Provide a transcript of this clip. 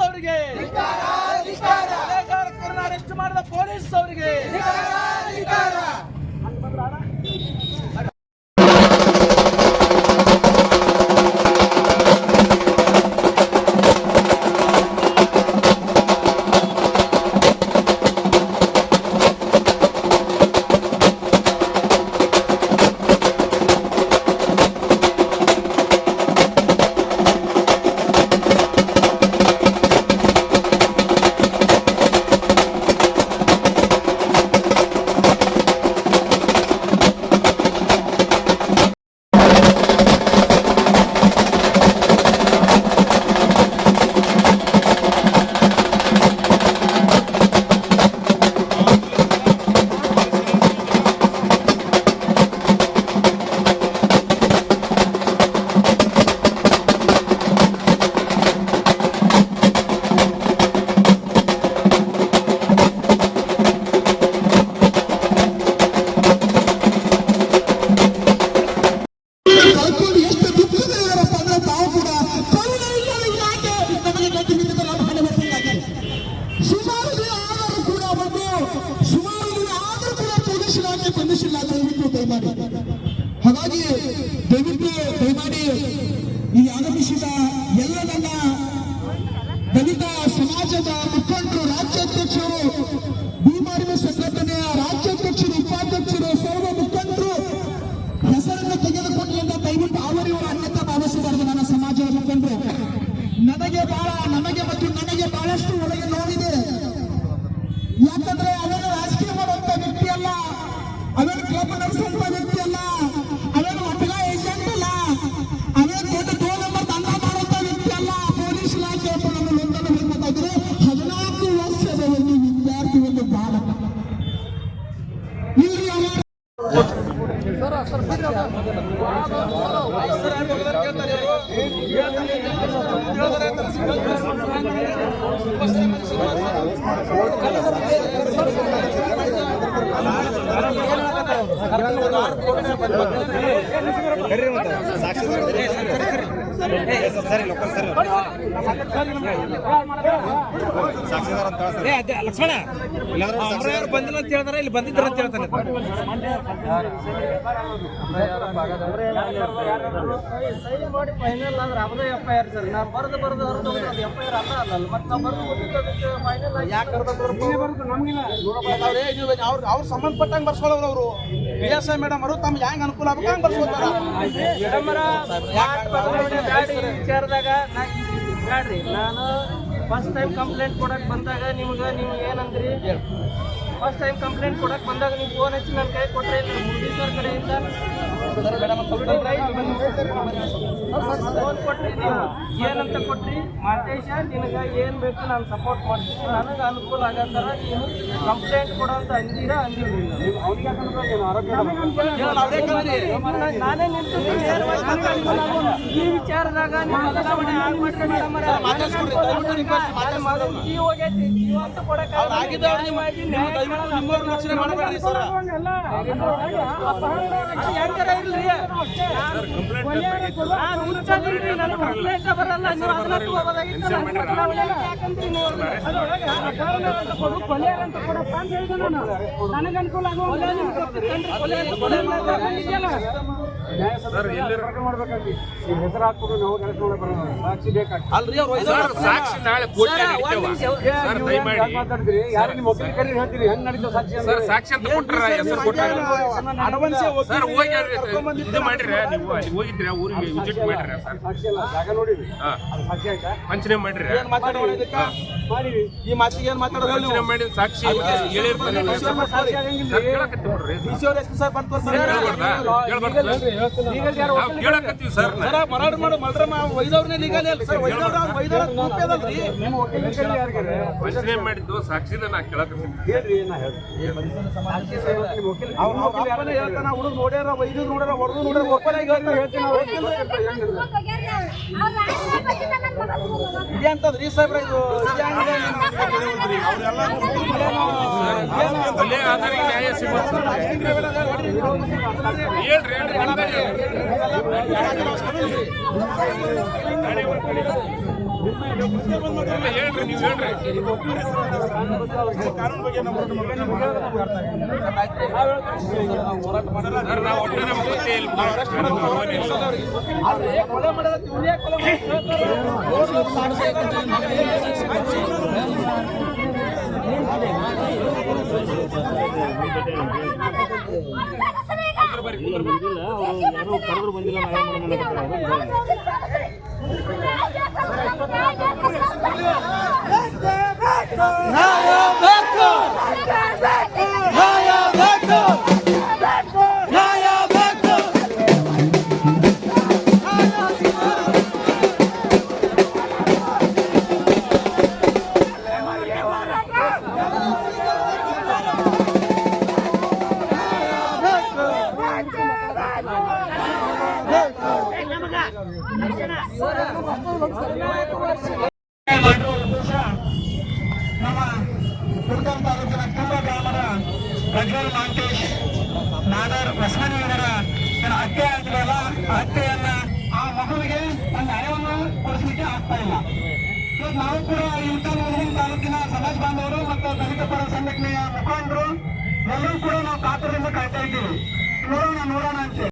ಅವರಿಗೆ ಕರ್ನಾಟಕ ಮಾಡಿದ ಪೊಲೀಸ್ ಅವರಿಗೆ ಬಂದಿಸಿಲ್ಲ ದಯವಿಟ್ಟು ದಯಮಾಡಿ. ಹಾಗಾಗಿ ದಯವಿಟ್ಟು ದಯಮಾಡಿ ಈ ಆಗಮಿಸಿದ ಎಲ್ಲ ನನ್ನ ದಲಿತ ಸಮಾಜದ ಅಲ್ಲ ಅವೇನು ಮಕ್ಕಳ ಏಜೆಂಟ್ ಅಲ್ಲ ಅವೇನು ದೊಡ್ಡ ಟೋಲ್ ನಂಬರ್ ದಂಡ ಮಾಡುವಂತ ವ್ಯಕ್ತಿ ಅಲ್ಲ ಪೊಲೀಸ್ ಇಲಾಖೆ ಇದ್ರೆ ಹದಿನಾಲ್ಕು ವರ್ಷದ ಒಂದು ವಿದ್ಯಾರ್ಥಿ ಒಂದು ಬಾಲಕ ಇಲ್ಲಿ ಅವರ ಏ ಅದೇ ಲಕ್ಷ್ಮಣ ಯಾರು ಬಂದಿಲ್ಲ ಅಂತ ಹೇಳ್ತಾರೆ ಇಲ್ಲಿ ಬಂದಿದ್ರ ಅಂತ ಹೇಳ್ತಾನೆ ಫೈನಲ್ ಅವರೇ ಎಫ್ ಐ ಆರ್ ಸರ್ ನಾವು ಬರೆದು ಬರೆದು ಹೊರಟು ಎಫ್ ಐ ಆರ್ ಅಲ್ಲ ಅಲ್ಲ ಮತ್ತೆ ನಾವು ಬರೆದು ಕೊಟ್ಟಿದ್ದಕ್ಕೆ ಫೈನಲ್ ಯಾಕೆ ಅವ್ರೇ ನೀವು ಅವ್ರ ಅವ್ರ ಸಂಬಂಧಪಟ್ಟಂಗೆ ಬರ್ಸ್ಕೊಳ್ಳೋರು ಅವರು ಬಿ ಎಸ್ ಐ ಮೇಡಮ್ ಅವರು ತಮ್ಗೆ ಹೆಂಗ್ ಅನುಕೂಲ ಆಗ್ಬೇಕು ಹಂಗೆ ಬರ್ಸ್ಕೊತಾರ ಮೇಡಮರ ನಾ ಬ್ಯಾಡ್ರಿ ನಾನು ಫಸ್ಟ್ ಟೈಮ್ ಕಂಪ್ಲೇಂಟ್ ಕೊಡಕ್ಕೆ ಬಂದಾಗ ನಿಮ್ಗೆ ನೀವು ಏನಂದ್ರಿ? ಫಸ್ಟ್ ಟೈಮ್ ಕಂಪ್ಲೇಂಟ್ ಕೊಡಕ್ ಬಂದಾಗ ನೀವು ಫೋನ್ ಹಚ್ಚಿ ನನ್ನ ಕೈ ಕೊಟ್ಟರೆ ಇಲ್ಲ ಸರ್ ಕಡೆಯಿಂದ. ಫೋನ್ ಕೊಟ್ರಿ ನೀವು. ಏನಂತ ಕೊಟ್ರಿ? ಮಾತೇಶ ನಿನಗೆ ಏನು ಬೇಕು ನಾನು ಸಪೋರ್ಟ್ ಮಾಡ್ತೀನಿ. ನನಗೆ ಅನುಕೂಲ ಆಗೋ ಥರ ನೀನು ಕಂಪ್ಲೇಂಟ್ ಕೊಡೋಂತ ಅಂದಿರ ಅಂದಿರಲಿಲ್ಲ ನಾನೇ ನಿಂತು. ಈ ವಿಚಾರದಾಗ ನೀವು ಬದಲಾವಣೆ ಆಗ್ಬಿಟ್ರೆ ಜೀವ ಹೋಗೈತಿ, ಜೀವ ಅಂತ ಕೊಡಕ್ಕೆ ಅವ್ರು ಆಗಿದ್ದವ್ರು ನಿಮ್ಮ ನಿಮ್ಮ ದಯವಿಟ್ಟು ನಿಮ್ಮವ್ರನ್ನ ರಕ್ಷಣೆ ಮಾಡಬೇಡ್ರಿ ಸರ್ ಹೆಂಗಾರ ನಾನು ಹುಚ್ಚಾಗಿಲ್ರಿ, ನನಗೆ complaint ಬರಲ್ಲ. ನೀವು ಅದನ್ನ ತಗೋಬೋದಾಗಿತ್ತು, ನಾನು ಯಾಕಂದ್ರೆ ನೀವು ಕಾರಣ ಅಂತ ಕೊಡು, ಕೊಲೆಯಾರ ಅಂತ ಕೊಡಪ್ಪ ಅಂತ ಹೇಳಿದೆ ನಾನು. ನನಗೆ ಅನುಕೂಲ ಆಗುವಂಗ ನಿಮ್ಗೆ ಗೊತ್ತಿತ್ತೇನ್ರಿ, ಕೊಲೆ ಅಂತ ಕೊಲೆ ಅಂತ ಬಂದಿದ್ಯಲ್ಲ. ಅಲ್ರಿ ಅವ್ರು ಒಯ್ದವ್ರು. ಸಾಕ್ಷಿ ನಾಳೆ ಕೋರ್ಟ್ ಸರ್, ಸಾಕ್ಷಿ ಸರ್ ಸಾಕ್ಷಿ ಅಂತ ಕೊಟ್ರ ಹೆಸರು ಕೊಟ್ಟಾಗ ಅಡ್ವಾನ್ಸೇ ಹೋಗಿ ಸರ್ ಹೋಗಿ ಇದು ಮಾಡಿರಿ ನೀವು ಅಲ್ಲಿ ಹೋಗಿದ್ರೆ ಊರಿಗೆ ವಿಸಿಟ್ ಮಾಡಿರಿ ಸರ್. ಹಾ. ವಂಚನೆ ಮಾಡಿರಿ ಏನ್ ಮಾತಾಡೋಣ ಇದಕ್ಕ? ಈ ಮಾತಿಗೆ ಏನ್ ಮಾತಾಡೋದು? ಪಂಚನೆ ಮಾಡಿ ಸಾಕ್ಷಿ ಹೇಳಿರ್ತಾರೆ ಸರ್. ಕೇಳಕತ್ತಿ ಬಿಡ್ರಿ ಹೇಳ್ಬಾರ್ದಾ ಹೇಳ್ಬಾರ್ದು. ನಾವು ಕೇಳಕತ್ತೀವಿ ಸರ್. ಸರ್ ಮಾಡು ಮಲ್ರಮ್ಮ ಲೀಗಲ್ ಅಲ್ಲ ಸರ್. ಮಾಡಿದ್ದು ಸಾಕ್ಷಿನ ನಾ ಕೇಳಕತ್ತೀನಿ. ಅವ್ರ ಅಪ್ಪನೇ ಹೇಳ್ತಾನ ಹುಡುಗ ನೋಡ್ಯಾರ ಒಯ್ದು ನೋಡ್ಯಾರ ಹೊಡೆದು ನೋಡ್ಯಾರ ಒಪ್ಪನೇ ಹೇಳ್ತಾನೆ ಹೇಳ್ತೀನಿ ಅವ್ರು ಇದೆ ಅಂತದ್ರಿ ಸಾಹೇಬ್ರ ಇದು ಹೇಳ್ರಿ ಹೇಳ್ರಿ ಇಲ್ಲ, ಹೇಳ್ರಿ ನೀವು ಗೊತ್ತೇ ಇಲ್ಲ ಅವ್ರು ಕೊಲೆ ಮಾಡೋದು ಇವ್ರೇ ಕೊಲೆ ನಮ್ಮ ಕುರುಗಾಂ ತಾಲೂಕಿನ ಕುಂಬ ಗ್ರಾಮದ ಪ್ರಜ್ವಲ್ ಮಾಂತೇಶ್ ನಾದರ್ ತನ್ನ ಹತ್ಯೆ ಆಗಿದೆಯಲ್ಲ ಹತ್ಯೆಯನ್ನ ಆ ಮಗುವಿಗೆ ತನ್ನ ನ್ಯಾಯವನ್ನು ಕೊಡಿಸಲಿಕ್ಕೆ ಆಗ್ತಾ ಇಲ್ಲ ನಾವು ಕೂಡ ಇಂಥ ಮುರುಗನ್ ತಾಲೂಕಿನ ಸಮಾಜ ಬಾಂಧವರು ಮತ್ತು ದಲಿತ ಪರ ಸಂಘಟನೆಯ ಮುಖಂಡರು ಎಲ್ಲರೂ ಕೂಡ ನಾವು ಕಾತರದಿಂದ ಕಾಯ್ತಾ ಇದ್ದೀವಿ